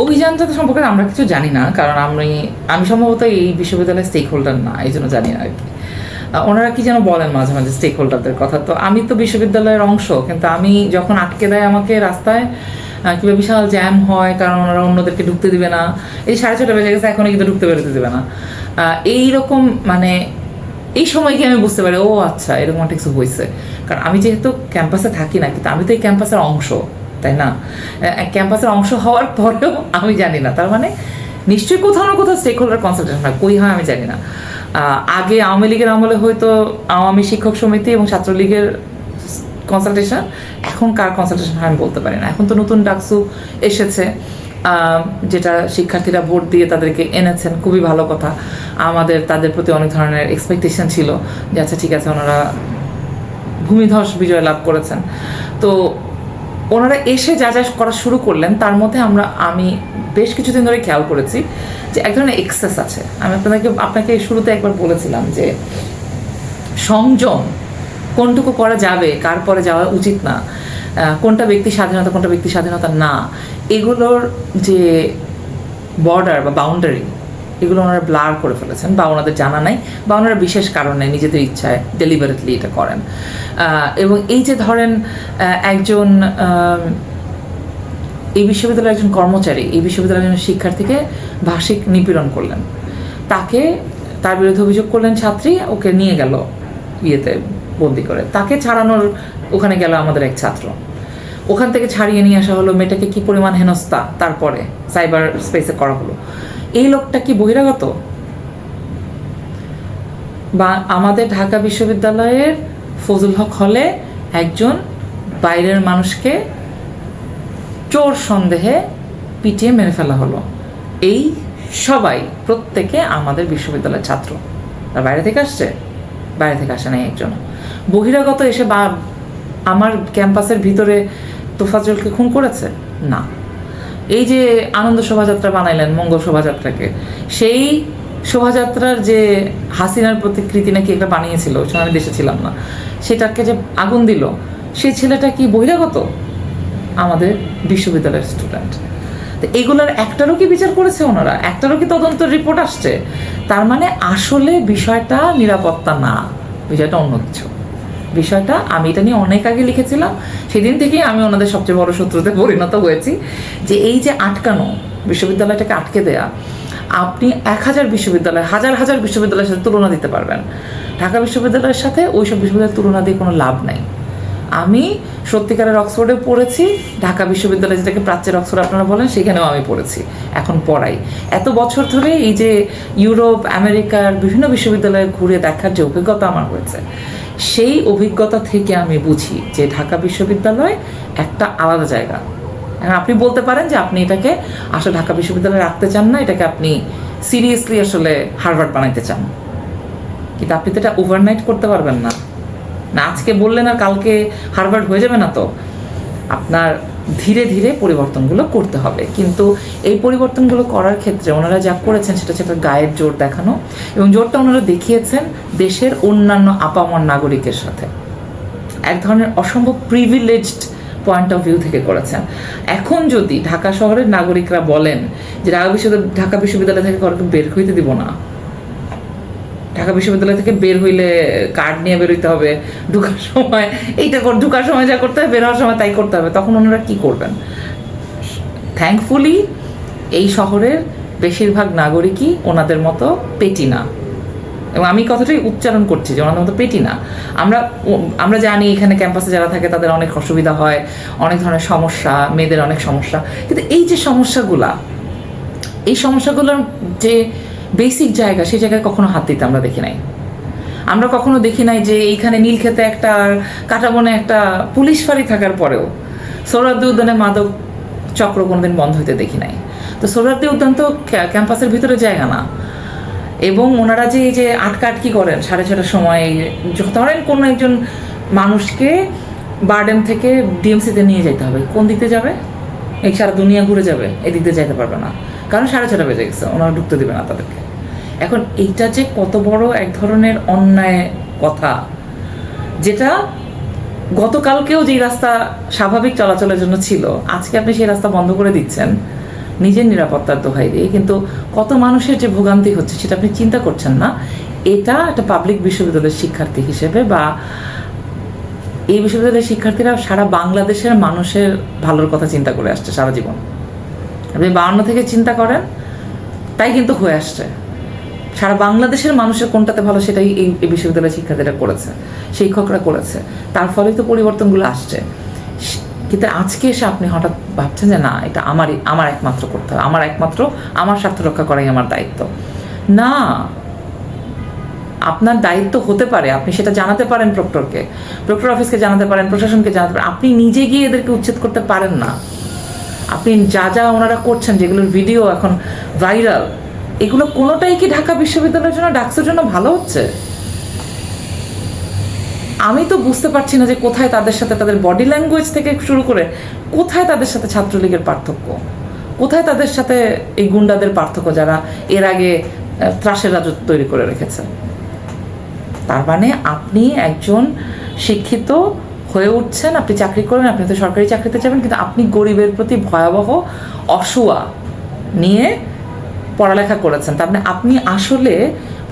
অভিযানটা সম্পর্কে আমরা কিছু জানি না, কারণ আমি আমি সম্ভবত এই বিশ্ববিদ্যালয়ের স্টেক হোল্ডার না, এই জন্য জানি না আর কি। ওনারা কি যেন বলেন মাঝে মাঝে স্টেক হোল্ডারদের কথা। তো আমি তো বিশ্ববিদ্যালয়ের অংশ, কিন্তু আমি যখন আটকে দেয় আমাকে রাস্তায় কিংবা বিশাল জ্যাম হয়, কারণ ওনারা অন্যদেরকে ঢুকতে দিবে না, এই সাড়ে ছটা বেজে গেছে এখন কিন্তু ঢুকতে বেরোতে দেবে না। এইরকম মানে এই সময় কি আমি বুঝতে পারি, ও আচ্ছা এরকম একটা কিছু হয়েছে কারণ আমি যেহেতু ক্যাম্পাসে থাকি না, কিন্তু আমি তো এই ক্যাম্পাসের অংশ। তাই না? ক্যাম্পাসের অংশ হওয়ার পরেও আমি জানি না। তার মানে নিশ্চয়ই কোথাও না কোথাও স্টেক হোল্ডার কনসালটেশন হয়। কই হয় আমি জানি না। আগে আওয়ামী লীগের আমলে হয়তো আওয়ামী শিক্ষক সমিতি এবং ছাত্রলীগের কনসালটেশন এখন কার কনসালটেশন হয় আমি বলতে পারি না। এখন তো নতুন ডাকসু এসেছে যেটা শিক্ষার্থীরা ভোট দিয়ে তাদেরকে এনেছেন। খুবই ভালো কথা। আমাদের, তাদের প্রতি অনেক ধরনের এক্সপেকটেশন ছিল যে আচ্ছা ঠিক আছে, ওনারা ভূমিধস বিজয় লাভ করেছেন। তো ওনারা এসে যা যা করা শুরু করলেন, তার মধ্যে আমরা, আমি বেশ কিছুদিন ধরে খেয়াল করেছি যে এক ধরনের এক্সেস আছে। আমি আপনাদেরকে, আপনাকে শুরুতে একবার বলেছিলাম যে সংযম কোনটুকু করা যাবে, কার পরে যাওয়া উচিত না কোনটা ব্যক্তি স্বাধীনতা, কোনটা ব্যক্তি স্বাধীনতা না, এগুলোর যে বর্ডার বা বাউন্ডারি এগুলো ওনারা ব্লার করে ফেলেছেন বা ওনাদের জানা নাই বা ওনারা বিশেষ কারণে নিজেদের ইচ্ছায় ডেলিভারেটলি এটা করেন। এবং এই যে ধরেন একজন এই বিশ্ববিদ্যালয়ের একজন কর্মচারী, এই বিশ্ববিদ্যালয়ের একজন শিক্ষার্থীকে ভাষিক নিপীড়ন করলেন। তাকে, তার বিরুদ্ধে অভিযোগ করলেন ছাত্রী, ওকে নিয়ে গেল ইয়েতে বন্দি করে। তাকে ছাড়ানোর ওখানে গেল আমাদের এক ছাত্র। ওখান থেকে ছাড়িয়ে নিয়ে আসা হলো মেয়েটাকে কি পরিমাণ হেনস্থা তারপরে সাইবার স্পেসে করা হলো। এই লোকটা কি বহিরাগত? বা আমাদের ঢাকা বিশ্ববিদ্যালয়ের ফজল হক হলে একজন বাইরের মানুষকে চোর সন্দেহে পিটিয়ে মেরে ফেলা হলো। এই সবাই, প্রত্যেকে আমাদের বিশ্ববিদ্যালয়ের ছাত্র। তার বাইরে থেকে আসছে? বাইরে থেকে আসে নাই একজন। বহিরাগত এসে বা আমার ক্যাম্পাসের ভিতরে তোফাজলকে খুন করেছে? না। এই যে আনন্দ শোভাযাত্রা বানাইলেন, মঙ্গল শোভাযাত্রাকে, সেই শোভাযাত্রার যে হাসিনার প্রতিকৃতি নাকি একটা বানিয়েছিল সময় আমি দেশে ছিলাম না, সেটাকে যে আগুন দিল, সেই ছেলেটা কি বহিরাগত? আমাদের বিশ্ববিদ্যালয়ের স্টুডেন্ট তো এগুলোর একটারও কি বিচার করেছে ওনারা? একটারও কি তদন্ত রিপোর্ট আসছে? তার মানে আসলে বিষয়টা নিরাপত্তা না, বিষয়টা অন্য কিছু। বিষয়টা, আমি এটা নিয়ে অনেক আগে লিখেছিলাম। সেদিন থেকেই আমি ওনাদের সবচেয়ে বড় শত্রুতে পরিণত হয়েছি যে এই যে আটকানো বিশ্ববিদ্যালয়টাকে আটকে দেয়া, আপনি এক হাজার বিশ্ববিদ্যালয়, হাজার হাজার বিশ্ববিদ্যালয়ের সাথে তুলনা দিতে পারবেন। ঢাকা বিশ্ববিদ্যালয়ের সাথে ওই সব বিশ্ববিদ্যালয়ের তুলনা দিয়ে কোনো লাভ নাই। আমি সত্যিকারের অক্সফোর্ডে পড়েছি, ঢাকা বিশ্ববিদ্যালয় যেটাকে প্রাচ্যের অক্সফোর্ড আপনারা বলেন, সেখানেও আমি পড়েছি, এখন পড়াই। এত বছর ধরে এই যে ইউরোপ, আমেরিকার বিভিন্ন বিশ্ববিদ্যালয়ে ঘুরে দেখার যে অভিজ্ঞতা আমার হয়েছে সেই অভিজ্ঞতা থেকে আমি বুঝি যে ঢাকা বিশ্ববিদ্যালয় একটা আলাদা জায়গা। আপনি বলতে পারেন যে আপনি এটাকে আসলে ঢাকা বিশ্ববিদ্যালয়ে রাখতে চান না, এটাকে আপনি সিরিয়াসলি আসলে হারভার্ড বানাইতে চান। কিন্তু আপনি তো এটা ওভারনাইট করতে পারবেন না। না, আজকে বললেন আর কালকে হারভার্ড হয়ে যাবে না তো। আপনার ধীরে ধীরে পরিবর্তনগুলো করতে হবে। কিন্তু এই পরিবর্তনগুলো করার ক্ষেত্রে ওনারা যা করেছেন সেটা হচ্ছে একটা গায়ের জোর দেখানো এবং জোরটা ওনারা দেখিয়েছেন দেশের অন্যান্য আপামর নাগরিকের সাথে। এক ধরনের অসম্ভব প্রিভিলেজড পয়েন্ট অফ ভিউ থেকে করেছেন। এখন যদি ঢাকা শহরের নাগরিকরা বলেন যে ঢাকা বিশ্ববিদ্যালয় ঢাকা বিশ্ববিদ্যালয় থেকে কারোকে বের হইতে দিব না ঢাকা বিশ্ববিদ্যালয় থেকে বের হইলে কার্ড নিয়ে বেরোইতে হবে। ঢুকার সময়, এইটা কর ঢুকার সময় যা করতে হবে, বের হওয়ার সময় তাই করতে হবে। তখন ওনারা কি করবেন? থ্যাঙ্কফুলি এই শহরের বেশিরভাগ নাগরিকই ওনাদের মতো পেটি না এবং আমি কথাটাই উচ্চারণ করছি যে ওনাদের মতো পেটি না আমরা আমরা জানি এখানে ক্যাম্পাসে যারা থাকে, তাদের অনেক অসুবিধা হয়, অনেক ধরনের সমস্যা, মেয়েদের অনেক সমস্যা। কিন্তু এই যে সমস্যাগুলা, এই সমস্যাগুলোর যে বেসিক জায়গা সেই জায়গায় কখনো হাত দিতে আমরা দেখি নাই। আমরা কখনো দেখি নাই যে এইখানে নীলক্ষেতে একটা আর কাটাবনে একটা পুলিশ ফাঁড়ি থাকার পরেও সৌরাদ্দি উদ্যানে মাদক চক্র কোনোদিন বন্ধ হতে দেখি নাই। তো সৌরাদ্দি উদ্যান তো ক্যাম্পাসের ভিতরে জায়গা না। এবং ওনারা যে এই যে আটকা আটকি করেন, সাড়ে ছটার সময় ধরেন কোনো একজন মানুষকে বার্ডেন থেকে ডিএমসিতে নিয়ে যেতে হবে, কোন দিকে যাবে? এই সারা দুনিয়া ঘুরে যাবে, এদিক দিয়ে যেতে পারবে না। কারণ সাড়ে ছটা বেজে গেছে, ওনারা ঢুকতে দেবে না তাদেরকে। এখন এইটা যে কত বড় এক ধরনের অন্যায় কথা, যেটা গতকালকেও যেই রাস্তা স্বাভাবিক চলাচলের জন্য ছিল, আজকে আপনি সেই রাস্তা বন্ধ করে দিচ্ছেন, নিজের নিরাপত্তার দোহাই দিয়ে। কিন্তু কত মানুষের যে ভোগান্তি হচ্ছে সেটা আপনি চিন্তা করছেন না। এটা একটা পাবলিক বিশ্ববিদ্যালয়ের শিক্ষার্থী হিসেবে বা এই বিশ্ববিদ্যালয়ের শিক্ষার্থীরা সারা বাংলাদেশের মানুষের ভালোর কথা চিন্তা করে আসছে সারা জীবন। আপনি বাউন্ন থেকে চিন্তা করেন, তাই কিন্তু হয়ে আসছে। সারা বাংলাদেশের মানুষের কোনটাতে ভালো সেটাই এই বিশ্ববিদ্যালয়ের শিক্ষার্থীরা করেছে, শিক্ষকরা করেছে। তার ফলে তো পরিবর্তনগুলো আসছে। কিন্তু আজকে এসে আপনি হঠাৎ ভাবছেন যে না, এটা আমারই, আমার একমাত্র করতে হবে, আমার একমাত্র, আমার স্বার্থ রক্ষা করাই আমার দায়িত্ব। না, আপনার দায়িত্ব হতে পারে, আপনি সেটা জানাতে পারেন প্রক্টরকে, প্রক্টর অফিসকে জানাতে পারেন, প্রশাসনকে জানাতে পারেন, আপনি নিজে গিয়ে এদেরকে উচ্ছেদ করতে পারেন না। আপনি যা যা ওনারা করছেন, যেগুলোর ভিডিও এখন ভাইরাল এগুলো কোনোটাই কি ঢাকা বিশ্ববিদ্যালয়ের জন্য, ডাক্সের জন্য ভালো হচ্ছে? আমি তো বুঝতে পারছি না যে কোথায় তাদের সাথে তাদের বডি ল্যাঙ্গুয়েজ থেকে শুরু করে কোথায় তাদের সাথে ছাত্রলীগের পার্থক্য, কোথায় তাদের সাথে এই গুন্ডাদের পার্থক্য যারা এর আগে ত্রাসের রাজত্ব তৈরি করে রেখেছে। তার মানে আপনি একজন শিক্ষিত হয়ে উঠছেন, আপনি চাকরি করবেন, আপনি তো সরকারি চাকরিতে যাবেন, কিন্তু আপনি গরিবের প্রতি ভয়াবহ অসুয়া নিয়ে পড়ালেখা করেছেন। তার মানে আপনি আসলে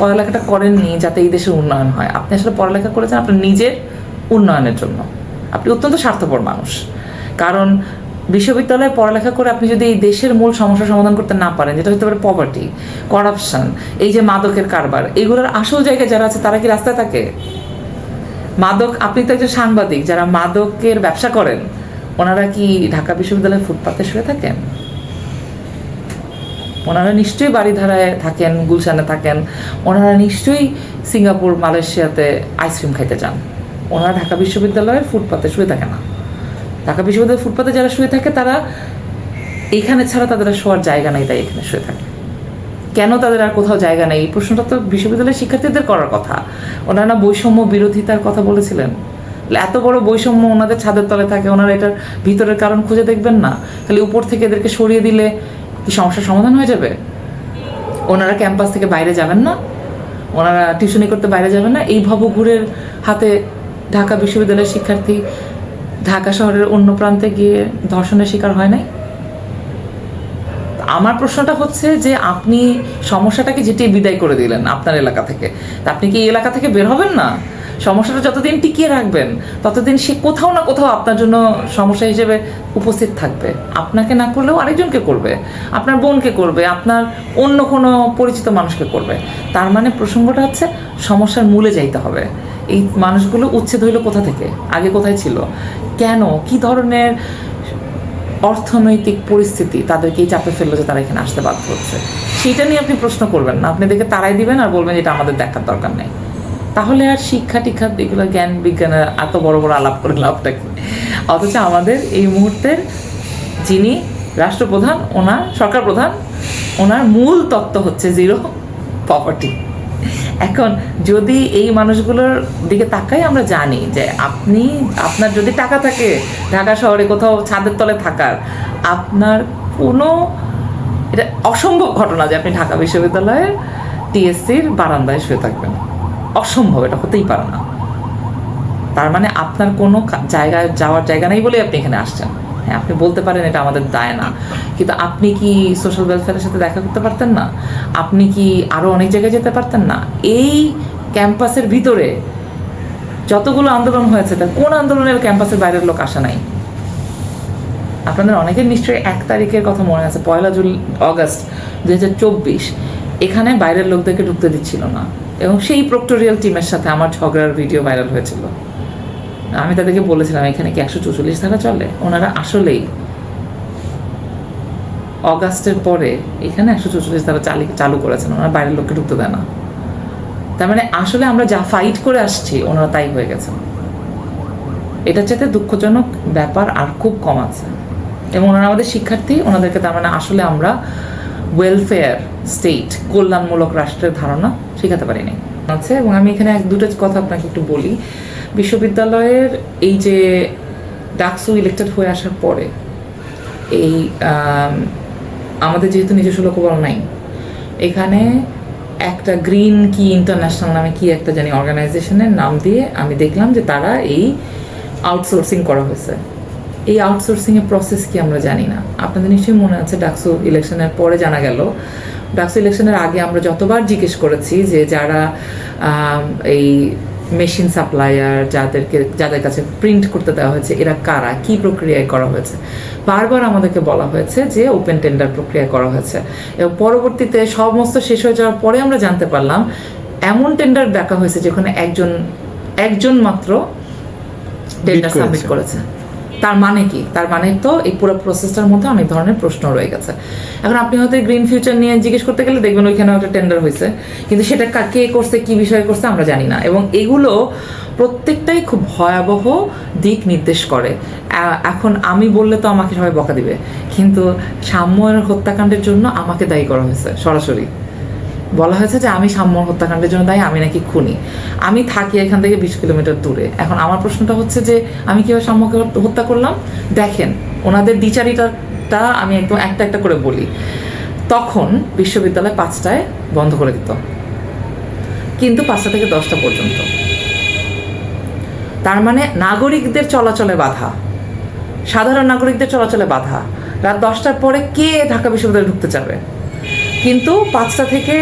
পড়ালেখাটা করেননি যাতে এই দেশের উন্নয়ন হয়। আপনি আসলে পড়ালেখা করেছেন আপনার নিজের উন্নয়নের জন্য। আপনি অত্যন্ত স্বার্থপর মানুষ। কারণ বিশ্ববিদ্যালয়ে পড়ালেখা করে আপনি যদি এই দেশের মূল সমস্যা সমাধান করতে না পারেন, যেটা হতে পারে পভার্টি করাপশন এই যে মাদকের কারবার, এগুলোর আসল জায়গায় যারা আছে, তারা কি রাস্তায় থাকে? মাদক, আপনি তো একজন সাংবাদিক, যারা মাদকের ব্যবসা করেন, ওনারা কি ঢাকা বিশ্ববিদ্যালয়ের ফুটপাতে শুয়ে থাকেন? ওনারা নিশ্চয়ই বাড়িধারায় থাকেন, গুলশানে থাকেন, ওনারা নিশ্চয়ই সিঙ্গাপুর, মালয়েশিয়াতে আইসক্রিম খাইতে যান। ওনারা ঢাকা বিশ্ববিদ্যালয়ের ফুটপাতে শুয়ে থাকে না। ঢাকা বিশ্ববিদ্যালয়ের ফুটপাতে যারা শুয়ে থাকে, তারা এখানে ছাড়া তাদের শোয়ার জায়গা নেই, তাই এখানে শুয়ে থাকে। কেন তাদের আর কোথাও জায়গা নেই? এই প্রশ্নটা তো বিশ্ববিদ্যালয়ের শিক্ষার্থীদের করার কথা। ওনারা বৈষম্য বিরোধিতার কথা বলেছিলেন। এত বড় বৈষম্য ওনাদের ছাদের তলে থাকে, ওনারা এটার ভিতরের কারণ খুঁজে দেখবেন না। খালি উপর থেকে এদেরকে সরিয়ে দিলে কি সমস্যার সমাধান হয়ে যাবে? ওনারা ক্যাম্পাস থেকে বাইরে যাবেন না? ওনারা টিউশনি করতে বাইরে যাবেন না? এই ভবঘুরের হাতে ঢাকা বিশ্ববিদ্যালয়ের শিক্ষার্থী ঢাকা শহরের অন্য প্রান্তে গিয়ে ধর্ষণের শিকার হয় নাই? আমার প্রশ্নটা হচ্ছে যে আপনি সমস্যাটাকে যেটি বিদায় করে দিলেন আপনার এলাকা থেকে, তা আপনি কি এই এলাকা থেকে বের হবেন না? সমস্যাটা যতদিন টিকিয়ে রাখবেন, ততদিন সে কোথাও না কোথাও আপনার জন্য সমস্যা হিসেবে উপস্থিত থাকবে। আপনাকে না করলেও আরেকজনকে করবে, আপনার বোনকে করবে, আপনার অন্য কোনো পরিচিত মানুষকে করবে। তার মানে প্রসঙ্গটা হচ্ছে সমস্যার মূলে যাইতে হবে। এই মানুষগুলো উচ্ছেদ হইল কোথা থেকে? আগে কোথায় ছিল? কেন? কি ধরনের অর্থনৈতিক পরিস্থিতি তাদেরকেই চাপে ফেলল যে তারা এখানে আসতে বাধ্য হচ্ছে। সেটা নিয়ে আপনি প্রশ্ন করবেন না। আপনি দেখে তারাই দিবেন আর বলবেন এটা আমাদের দেখার দরকার নেই। তাহলে আর শিক্ষা টিক্ষা এগুলো জ্ঞান বিজ্ঞানের এত বড় বড় আলাপ করে লাভটা কি? অথচ আমাদের এই মুহূর্তের যিনি রাষ্ট্রপ্রধান, ওনার সরকার প্রধান ওনার মূল তত্ত্ব হচ্ছে জিরো প্রপার্টি এখন যদি এই মানুষগুলোর দিকে তাকাই, আমরা জানি যে আপনি, আপনার যদি টাকা থাকে ঢাকা শহরে কোথাও ছাদের তলে থাকার, আপনার কোনো এটা অসম্ভব ঘটনা যে আপনি ঢাকা বিশ্ববিদ্যালয়ের টিএসসির বারান্দায় শুয়ে থাকবেন। অসম্ভব, এটা হতেই পারে না। তার মানে আপনার কোনো জায়গায় যাওয়ার জায়গা নেই বলে আপনি এখানে আসছেন। হ্যাঁ আপনি বলতে পারেন এটা আমাদের দায় না। কিন্তু আপনি কি সোশ্যাল ওয়েলফেয়ারের সাথে দেখা করতে পারতেন না? আপনি কি আরও অনেক জায়গায় যেতে পারতেন না? এই ক্যাম্পাসের ভিতরে যতগুলো আন্দোলন হয়েছে, তার কোন আন্দোলনের ক্যাম্পাসের বাইরের লোক আসে নাই? আপনাদের অনেকের নিশ্চয়ই এক তারিখের কথা মনে আছে, পয়লা জুল অগস্ট দুই হাজার চব্বিশ। এখানে বাইরের লোকদেরকে ঢুকতে দিচ্ছিল না। এবং সেই প্রক্টোরিয়াল টিমের সাথে আমার ঝগড়ার ভিডিও ভাইরাল হয়েছিল। আমি তাদেরকে বলেছিলাম, এখানে কি একশো চৌচল্লিশ ধারা চলে? ওনারা আসলেই অগাস্টের পরে এখানে একশো চৌচল্লিশ ধারা চালি, চালু করেছেন। ওনারা বাইরের লোককে ঢুকতে দেয় না। তার মানে আসলে আমরা যা ফাইট করে আসছি, ওনারা তাই হয়ে গেছেন। এটার চাইতে দুঃখজনক ব্যাপার আর খুব কম আছে। এবং ওনারা আমাদের শিক্ষার্থী, ওনাদেরকে তার মানে আসলে আমরা ওয়েলফেয়ার স্টেট কল্যাণমূলক রাষ্ট্রের ধারণা শেখাতে পারিনি। আছে এবং আমি এখানে এক দুটো কথা আপনাকে একটু বলি। বিশ্ববিদ্যালয়ের এই যে ডাকসু ইলেক্টেড হয়ে আসার পরে এই আমাদের যেহেতু নিজস্ব লোকবল নাই, এখানে একটা গ্রিন কি ইন্টারন্যাশনাল নামে কি একটা জানি অর্গানাইজেশনের নাম দিয়ে আমি দেখলাম যে তারা এই আউটসোর্সিং করা হয়েছে। এই আউটসোর্সিং এর প্রসেস কি আমরা জানি না। আপনাদের নিশ্চয়ই মনে আছে, ডাকসু ইলেকশনের পরে জানা গেল ডাকসু ইলেকশনের আগে আমরা যতবার জিজ্ঞেস করেছি যে যারা এই মেশিন সাপ্লায়ার যাদেরকে যাদের কাছে প্রিন্ট করতে দেওয়া হয়েছে এরা কারা? কি প্রক্রিয়ায় করা হয়েছে? বারবার আমাদেরকে বলা হয়েছে যে ওপেন টেন্ডার প্রক্রিয়া করা হয়েছে। এবং পরবর্তীতে সমস্ত শেষ হয়ে যাওয়ার পরে আমরা জানতে পারলাম এমন টেন্ডার ডাকা হয়েছে যেখানে একজন একজন মাত্র টেন্ডার। সাবমিট করেছে। তার মানে কি? তার মানে তো এই পুরো প্রসেসটার মধ্যে অনেক ধরনের প্রশ্ন রয়ে গেছে। এখন আপনি হয়তো গ্রিন ফিউচার নিয়ে জিজ্ঞেস করতে গেলে দেখবেন ওইখানেও একটা টেন্ডার হয়েছে। কিন্তু সেটা কা- করছে, কি বিষয়ে করছে আমরা জানি না। এবং এগুলো প্রত্যেকটাই খুব ভয়াবহ দিক নির্দেশ করে। এখন আমি বললে তো আমাকে সবাই বকা দিবে। কিন্তু সাম্যের হত্যাকাণ্ডের জন্য আমাকে দায়ী করা হয়েছে, সরাসরি। বলা হয়েছে যে আমি সাম্য হত্যাকাণ্ডের জন্য দায়ী, আমি নাকি খুনি। আমি থাকি এখান থেকে বিশ কিলোমিটার দূরে। এখন আমার প্রশ্নটা হচ্ছে যে, আমি কীভাবে সাম্যকে হত্যা করলাম? দেখেন, ওনাদের দ্বিচারিতাটা আমি একদম একটা একটা করে বলি। তখন বিশ্ববিদ্যালয় পাঁচটায় বন্ধ করে দিত। কিন্তু পাঁচটা থেকে দশটা পর্যন্ত। তার মানে নাগরিকদের চলাচলে বাধা। সাধারণ নাগরিকদের চলাচলে বাধা। রাত দশটার পরে কে ঢাকা বিশ্ববিদ্যালয়ে ঢুকতে যাবে কিন্তু পাঁচটা থেকে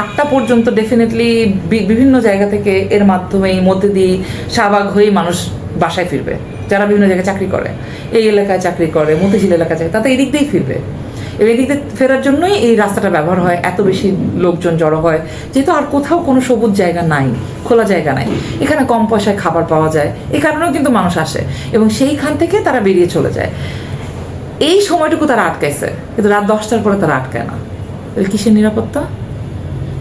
আটটা পর্যন্ত ডেফিনেটলি বিভিন্ন জায়গা থেকে এর মাধ্যমেই মধ্যে দিয়ে শাহবাগ হয়েই মানুষ বাসায় ফিরবে। যারা বিভিন্ন জায়গায় চাকরি করে। এই এলাকায় চাকরি করে, মতিঝিল এলাকায় চাকরি, তাতে এদিক দিয়েই ফিরবে। এবং এদিক দিয়ে ফেরার জন্যই এই রাস্তাটা ব্যবহার হয়, এত বেশি লোকজন জড়ো হয়, যেহেতু আর কোথাও কোনো সবুজ জায়গা নাই, খোলা জায়গা নাই। এখানে কম পয়সায় খাবার পাওয়া যায় এই কারণেও কিন্তু মানুষ আসে এবং সেইখান থেকে তারা বেরিয়ে চলে যায়। এই সময়টুকু তারা আটকাইছে, কিন্তু রাত দশটার পরে তারা আটকায় না। কিসের নিরাপত্তা?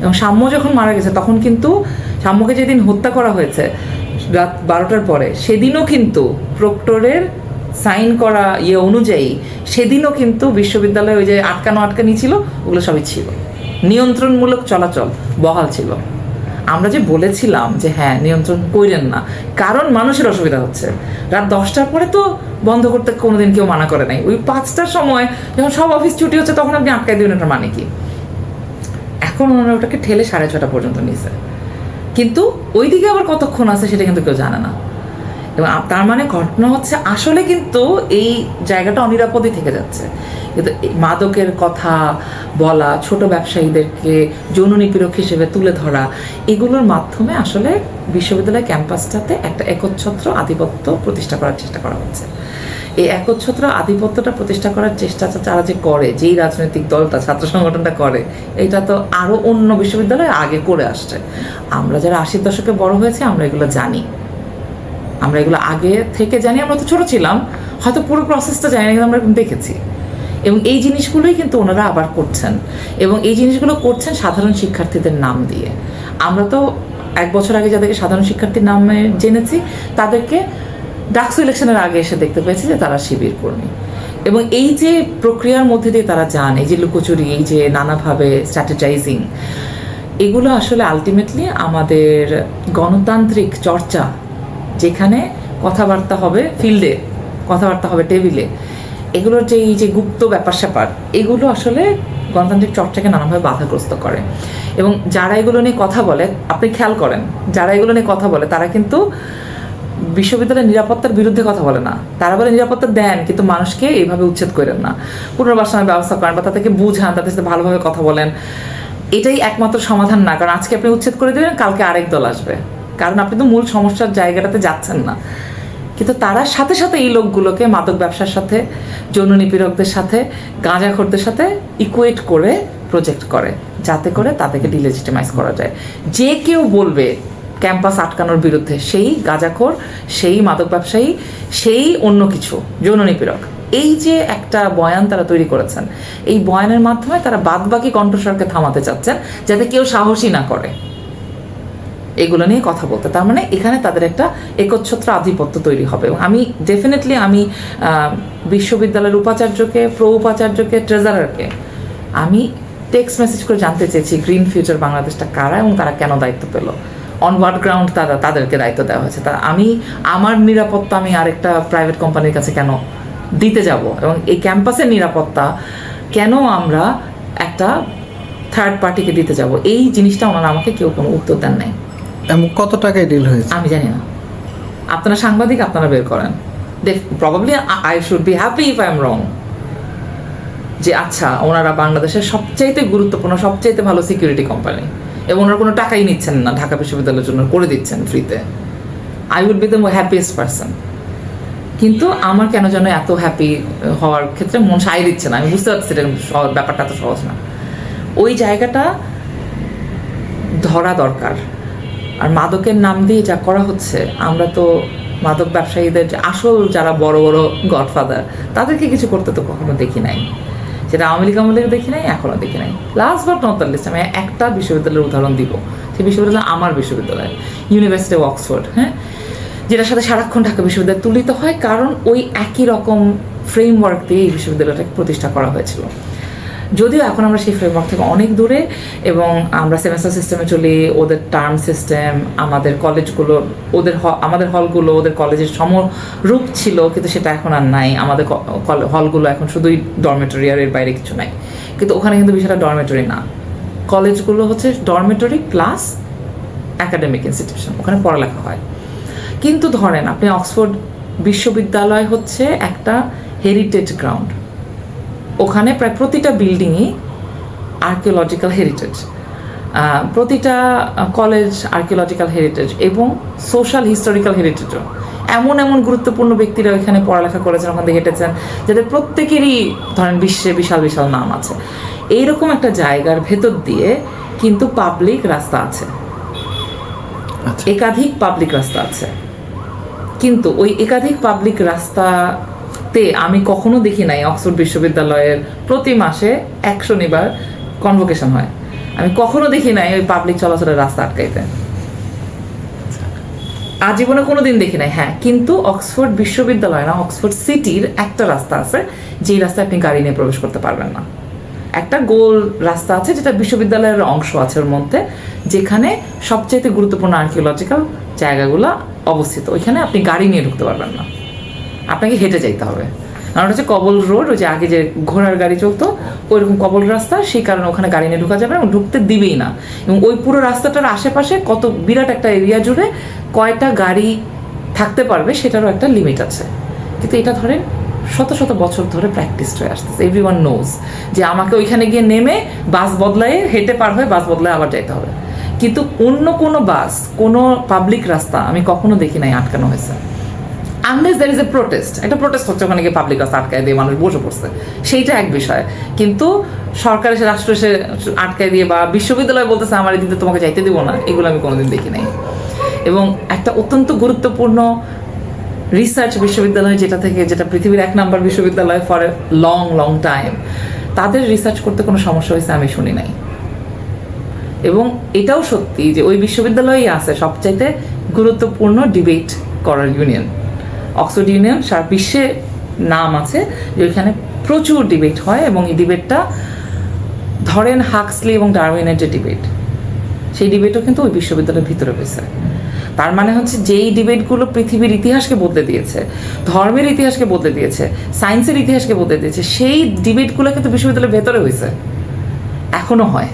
এবং সাম্য যখন মারা গেছে, তখন কিন্তু সাম্যকে যেদিন হত্যা করা হয়েছে, রাত বারোটার পরে, সেদিনও কিন্তু প্রক্টরের সাইন করা ইয়ে অনুযায়ী, সেদিনও কিন্তু বিশ্ববিদ্যালয়ে ওই যে আটকানো আটকানি ছিল, ওগুলো সবই ছিল। নিয়ন্ত্রণমূলক চলাচল, বহাল ছিল। আমরা যে বলেছিলাম যে হ্যাঁ নিয়ন্ত্রণ করেন না, কারণ মানুষের অসুবিধা হচ্ছে। রাত দশটার পরে তো বন্ধ করতে কোনোদিন কেউ মানা করে নাই। ওই পাঁচটার সময় যখন সব অফিস ছুটি হচ্ছে, তখন আপনি আটকাই দিবেন ওটার মানে কি? এখন ওনারা ওটাকে ঠেলে সাড়ে ছটা পর্যন্ত নিয়েছে। কিন্তু ওইদিকে আবার কতক্ষণ আছে সেটা কিন্তু কেউ জানে না। এবং তার মানে ঘটনা হচ্ছে আসলে কিন্তু এই জায়গাটা অনিরাপদই থেকে যাচ্ছে। কিন্তু মাদকের কথা বলা, ছোট ব্যবসায়ীদেরকে যৌন নিপীড়ক হিসেবে তুলে ধরা, এগুলোর মাধ্যমে আসলে বিশ্ববিদ্যালয় ক্যাম্পাসটাতে একটা একচ্ছত্র আধিপত্য প্রতিষ্ঠা করার চেষ্টা করা হচ্ছে। এই একচ্ছত্র আধিপত্যটা প্রতিষ্ঠা করার চেষ্টা তারা যে করে, যেই রাজনৈতিক দলটা ছাত্র সংগঠনটা করে, এটা তো আরও অন্য বিশ্ববিদ্যালয় আগে করে আসছে। আমরা যারা আশির দশকে বড় হয়েছে, আমরা এগুলো জানি। আমরা এগুলো আগে থেকে জানি, আমরা তো ছোট ছিলাম, হয়তো পুরো প্রসেসটা জানি না, কিন্তু আমরা দেখেছি। এবং এই জিনিসগুলোই কিন্তু ওনারা আবার করছেন। এবং এই জিনিসগুলো করছেন সাধারণ শিক্ষার্থীদের নাম দিয়ে। আমরা তো এক বছর আগে যাদেরকে সাধারণ শিক্ষার্থীর নামে জেনেছি, তাদেরকে ডাকসু ইলেকশনের আগে এসে দেখতে পেয়েছি যে তারা শিবির কর্মী। এবং এই যে প্রক্রিয়ার মধ্যে দিয়ে তারা যান, এই যে লুকোচুরি, এই যে নানাভাবে স্ট্র্যাটেজাইজিং এগুলো আসলে আলটিমেটলি আমাদের গণতান্ত্রিক চর্চা যেখানে কথাবার্তা হবে ফিল্ডে, কথাবার্তা হবে টেবিলে। এগুলোর যে এই যে গুপ্ত ব্যাপার স্যাপার, এগুলো আসলে গণতান্ত্রিক চর্চাকে নানাভাবে বাধাগ্রস্ত করে। এবং যারা এগুলো নিয়ে কথা বলে, আপনি খেয়াল করেন, যারা এগুলো নিয়ে কথা বলে, তারা কিন্তু বিশ্ববিদ্যালয়ের নিরাপত্তার বিরুদ্ধে কথা বলে না। তারা বলে নিরাপত্তা দেন, কিন্তু মানুষকে এইভাবে উচ্ছেদ করেন না। পুনর্বাসনের ব্যবস্থা করেন বা তাদেরকে বুঝান, তাদের সাথে ভালোভাবে কথা বলেন। এটাই একমাত্র সমাধান না, কারণ আজকে আপনি উচ্ছেদ করে দেবেন কালকে আরেক দল আসবে। কারণ আপনি তো মূল সমস্যার জায়গাটাতে যাচ্ছেন না। কিন্তু তারা সাথে সাথে এই লোকগুলোকে মাদক ব্যবসার সাথে, যৌন নিপীড়কদের সাথে, গাঁজাখোরদের সাথে ইকুয়েট করে প্রজেক্ট করে। যাতে করে তাদেরকে ডিলেজিটিমাইজ করা যায়। যে কেউ বলবে ক্যাম্পাস আটকানোর বিরুদ্ধে, সেই গাঁজাখোর, সেই মাদক ব্যবসায়ী, সেই অন্য কিছু, যৌন নিপীড়ক। এই যে একটা বয়ান তারা তৈরি করেছেন, এই বয়ানের মাধ্যমে তারা বাদবাকি কণ্ঠস্বরকে থামাতে চাচ্ছেন, যাতে কেউ সাহসী না করে। এগুলো নিয়ে কথা বলতে। তার মানে এখানে তাদের একটা একচ্ছত্র আধিপত্য তৈরি হবে। এবং আমি ডেফিনেটলি আমি বিশ্ববিদ্যালয়ের উপাচার্যকে, প্রো উপাচার্যকে ট্রেজারারকে আমি টেক্সট মেসেজ করে জানতে চেয়েছি গ্রিন ফিউচার বাংলাদেশটা কারা এবং তারা কেন দায়িত্ব পেল? অন হোয়াট গ্রাউন্ড তারা, তাদেরকে দায়িত্ব দেওয়া হয়েছে? তা আমি, আমার নিরাপত্তা আমি আরেকটা প্রাইভেট কোম্পানির কাছে কেন দিতে যাব? এবং এই ক্যাম্পাসের নিরাপত্তা কেন আমরা একটা থার্ড পার্টিকে দিতে যাব? এই জিনিসটা ওনারা আমাকে কেউ কোনো উত্তর দেন নাই। এমন কত টাকায় ডিল হয়েছে? আমি জানি না। আপনারা সাংবাদিক, আপনারা বের করেন। দেখ probably I should be happy if I am wrong যে আচ্ছা ওনারা বাংলাদেশের সবচাইতে গুরুত্বপূর্ণ, সবচাইতে ভালো সিকিউরিটি কোম্পানি এবং ওনারা কোনো টাকাই নিচ্ছেন না, ঢাকা বিশ্ববিদ্যালয়ের জন্য করে দিচ্ছেন ফ্রিতে I would be the happiest person কিন্তু আমার কেন যেন এত হ্যাপি হওয়ার ক্ষেত্রে মন সাই দিচ্ছে না। আমি বুঝতে পারছি ব্যাপারটা এত সহজ না। ওই জায়গাটা ধরা দরকার। আর মাদকের নাম দিয়ে যা করা হচ্ছে, আমরা তো মাদক ব্যবসায়ীদের আসল যারা বড় বড় গডফাদার, তাদেরকে কিছু করতে তো কখনো দেখি নাই। সেটা আওয়ামী লীগ আমলেও দেখি নাই এখনও দেখি নাই। লাস্ট বাট নট লিস্ট আমি একটা বিশ্ববিদ্যালয়ের উদাহরণ দিব। সেই বিশ্ববিদ্যালয় আমার বিশ্ববিদ্যালয় ইউনিভার্সিটি অফ অক্সফোর্ড হ্যাঁ? যেটার সাথে সারাক্ষণ ঢাকা বিশ্ববিদ্যালয় তুলিত হয়, কারণ ওই একই রকম ফ্রেমওয়ার্ক দিয়ে এই বিশ্ববিদ্যালয়টাকে প্রতিষ্ঠা করা হয়েছিল। যদিও এখন আমরা সেই ফ্রেমওয়ার্ক থেকে অনেক দূরে এবং আমরা সেমেস্টার সিস্টেমে চলি, ওদের টার্ম সিস্টেম আমাদের কলেজগুলো ওদের আমাদের হলগুলো ওদের কলেজের সমরূপ ছিল, কিন্তু সেটা এখন আর নাই। আমাদের হলগুলো এখন শুধুই ডরমেটরি আর এর বাইরে কিছু নাই। কিন্তু ওখানে কিন্তু বিষয়টা ডরমেটরি না। কলেজগুলো হচ্ছে ডরমেটরি প্লাস একাডেমিক ইনস্টিটিউশন ওখানে পড়ালেখা হয়। কিন্তু ধরেন আপনি অক্সফোর্ড বিশ্ববিদ্যালয় হচ্ছে একটা হেরিটেজ গ্রাউন্ড ওখানে প্রায় প্রতিটা বিল্ডিংই আর্কিওলজিক্যাল হেরিটেজ প্রতিটা কলেজ আর্কিওলজিক্যাল হেরিটেজ এবং সোশ্যাল হিস্টোরিক্যাল হেরিটেজও এমন এমন গুরুত্বপূর্ণ ব্যক্তিরা ওইখানে পড়ালেখা করেছেন ওখান থেকে হেঁটেছেন যাদের প্রত্যেকেরই ধরেন বিশ্বে বিশাল বিশাল নাম আছে। এইরকম একটা জায়গার ভেতর দিয়ে কিন্তু পাবলিক রাস্তা আছে। আচ্ছা। একাধিক পাবলিক রাস্তা আছে। কিন্তু ওই একাধিক পাবলিক রাস্তাতে আমি কখনো দেখি নাই অক্সফোর্ড বিশ্ববিদ্যালয়ের প্রতি মাসে এক শনিবার কনভোকেশন হয়। আমি কখনো দেখি নাই ওই পাবলিক চলাচলের রাস্তা আটকাইতে। আজীবনে কোনো দিন দেখি নাই হ্যাঁ কিন্তু অক্সফোর্ড বিশ্ববিদ্যালয় না, অক্সফোর্ড সিটির একটা রাস্তা আছে, যেই রাস্তায় আপনি গাড়ি নিয়ে প্রবেশ করতে পারবেন না। একটা গোল রাস্তা আছে, যেটা বিশ্ববিদ্যালয়ের অংশ আছে ওর মধ্যে, যেখানে সবচাইতে গুরুত্বপূর্ণ আর্কিওলজিক্যাল জায়গাগুলো অবস্থিত। ওইখানে আপনি গাড়ি নিয়ে ঢুকতে পারবেন না। আপনাকে হেঁটে যাইতে হবে। কারণ হচ্ছে কবল রোড, ওই যে আগে যে ঘোড়ার গাড়ি চলতো, ওইরকম কবল রাস্তা, সেই কারণে ওখানে গাড়ি নিয়ে ঢুকা যাবে এবং ঢুকতে দিবেই না। এবং ওই পুরো রাস্তাটার আশেপাশে কত বিরাট একটা এরিয়া জুড়ে কয়টা গাড়ি থাকতে পারবে সেটারও একটা লিমিট আছে। কিন্তু এটা ধরেন শত শত বছর ধরে প্র্যাকটিস হয়ে আসতেছে। এভরি ওয়ান নোজ যে আমাকে ওইখানে গিয়ে নেমে বাস বদলায় হেঁটে পার হয়ে বাস বদলায় আবার যাইতে হবে। কিন্তু অন্য কোনো বাস, কোনো পাবলিক রাস্তা আমি কখনো দেখি নাই আটকানো হয়েছে। Unless there is a protest একটা প্রোটেস্ট হচ্ছে ওখানে গিয়ে পাবলিক রাস্তা আটকায় দিয়ে মানুষ বসে পড়ছে। সেইটা এক বিষয়। কিন্তু সরকার এসে, রাষ্ট্র এসে আটকায় দিয়ে বা বিশ্ববিদ্যালয় বলতেছে, আমার দিতে তোমাকে যাইতে দিব না। এগুলো আমি কোনোদিন দেখি নাই। এবং একটা অত্যন্ত গুরুত্বপূর্ণ রিসার্চ বিশ্ববিদ্যালয়, যেটা থেকে, যেটা পৃথিবীর এক নম্বর বিশ্ববিদ্যালয় ফর লং লং টাইম তাদের রিসার্চ করতে কোনো সমস্যা হয়েছে আমি শুনি নাই। এবং এটাও সত্যি যে ওই বিশ্ববিদ্যালয়েই আছে সবচাইতে গুরুত্বপূর্ণ ডিবেট করার ইউনিয়ন অক্সফোর্ড ইউনিয়ন সারা বিশ্বে নাম আছে, যে ওইখানে প্রচুর ডিবেট হয় এবং এই ডিবেটটা ধরেন হাক্সলি এবং ডারউইনের যে ডিবেট সেই ডিবেটও কিন্তু ওই বিশ্ববিদ্যালয়ের ভিতরে হয়েছে। তার মানে হচ্ছে যেই ডিবেটগুলো পৃথিবীর ইতিহাসকে বদলে দিয়েছে, ধর্মের ইতিহাসকে বদলে দিয়েছে সায়েন্সের ইতিহাসকে বদলে দিয়েছে, সেই ডিবেটগুলো কিন্তু বিশ্ববিদ্যালয়ের ভেতরে হয়েছে। এখনও হয়।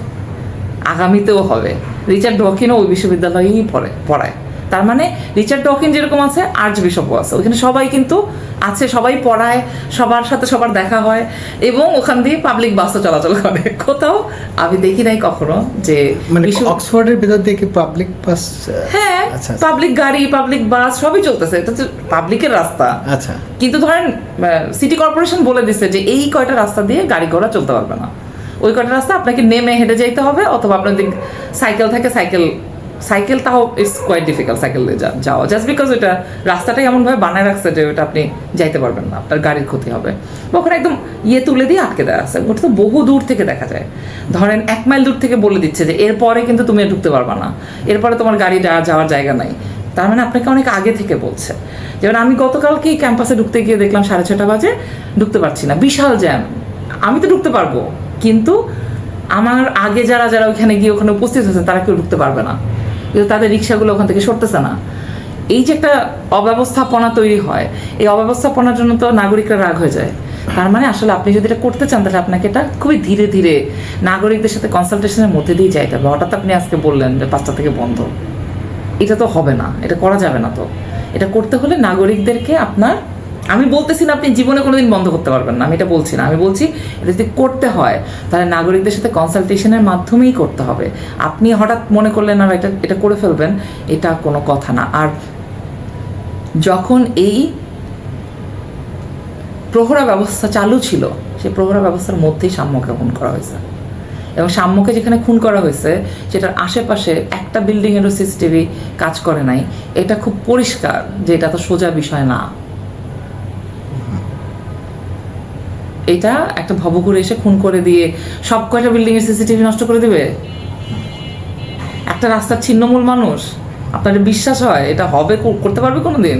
আগামীতেও হবে। রিচার্ড ডকিনও ওই বিশ্ববিদ্যালয়েই পড়ে, পড়ায়। তার মানে রিচার্ড ডকিন যেরকম আছে আর্চ বিশপও আছে। ওখানে সবাই কিন্তু আছে সবাই পড়ায় সবার সাথে সবার দেখা হয় এবং ওখান দিয়ে পাবলিক বাসও চলাচল করে। কোথাও আমি দেখি নাই কখনো যে মানে অক্সফোর্ডের ভিতর দিয়ে পাবলিক বাস হ্যাঁ আচ্ছা পাবলিক গাড়ি পাবলিক বাস সবই চলতেছে। এটা তো পাবলিকের রাস্তা। আচ্ছা। কিন্তু ধরেন সিটি কর্পোরেশন বলে দিচ্ছে যে এই কয়টা রাস্তা দিয়ে গাড়ি ঘোড়া চলতে পারবে না। ওই কয়টা রাস্তা আপনাকে নেমে হেঁটে যাইতে হবে অথবা আপনার যদি সাইকেল থাকে সাইকেল সাইকেল তাও ইটস কোয়াইট ডিফিকাল্ট সাইকেল যাওয়া। জাস্ট বিকজ ওটা রাস্তাটাই এমনভাবে বানায় রাখছে যে ওটা আপনি যাইতে পারবেন না, আপনার গাড়ির ক্ষতি হবে। বা ওখানে একদম ইয়ে তুলে দিয়ে আটকে দেওয়া আছে। ওটা তো বহু দূর থেকে দেখা যায়। ধরেন এক মাইল দূর থেকে বলে দিচ্ছে যে, এরপরে কিন্তু তুমি ঢুকতে পারবে না। এরপরে তোমার গাড়ি যাওয়ার জায়গা নাই। তার মানে আপনাকে অনেক আগে থেকে বলছে। যেমন আমি গতকালকেই ক্যাম্পাসে ঢুকতে গিয়ে দেখলাম সাড়ে ছটা বাজে, ঢুকতে পারছি না। বিশাল জ্যাম। আমি তো ঢুকতে পারব। কিন্তু আমার আগে যারা যারা ওখানে গিয়ে ওখানে উপস্থিত হয়েছে, তারা কেউ ঢুকতে পারবে না। কিন্তু তাদের রিক্সাগুলো ওখান থেকে সরতেছে না। এই যে একটা অব্যবস্থাপনা তৈরি হয়, এই অব্যবস্থাপনার জন্য তো নাগরিকরা রাগ হয়ে যায়। তার মানে আসলে আপনি যদি এটা করতে চান, তাহলে আপনাকে এটা খুবই ধীরে ধীরে নাগরিকদের সাথে কনসালটেশনের মধ্যে দিয়ে যাইতে হবে। হঠাৎ আপনি আজকে বললেন যে পাঁচটা থেকে বন্ধ। এটা তো হবে না, এটা করা যাবে না তো। এটা করতে হলে নাগরিকদেরকে আপনার আমি বলতেছি না আপনি জীবনে কোনোদিন বন্ধ করতে পারবেন না, আমি এটা বলছি না। আমি বলছি, এটা যদি করতে হয়, তাহলে নাগরিকদের সাথে কনসালটেশনের মাধ্যমেই করতে হবে। আপনি হঠাৎ মনে করলেন আর এটা এটা করে ফেলবেন, এটা কোনো কথা না। আর যখন এই প্রহরা ব্যবস্থা চালু ছিল, সেই প্রহরা ব্যবস্থার মধ্যেই সাম্যকে খুন করা হয়েছে। এবং সাম্যকে যেখানে খুন করা হয়েছে, সেটার আশেপাশে একটা বিল্ডিংয়েরও সিসিটিভি কাজ করে নাই। এটা খুব পরিষ্কার যে এটা তো সোজা বিষয় না। এটা একটা ভব করে এসে খুন করে দিয়ে সব কয়টা বিল্ডিং এর সিসিটিভি নষ্ট করে দেবে? একটা রাস্তার ছিন্নমূল মানুষ, আপনার বিশ্বাস হয় এটা হবে করতে পারবে কোনোদিন?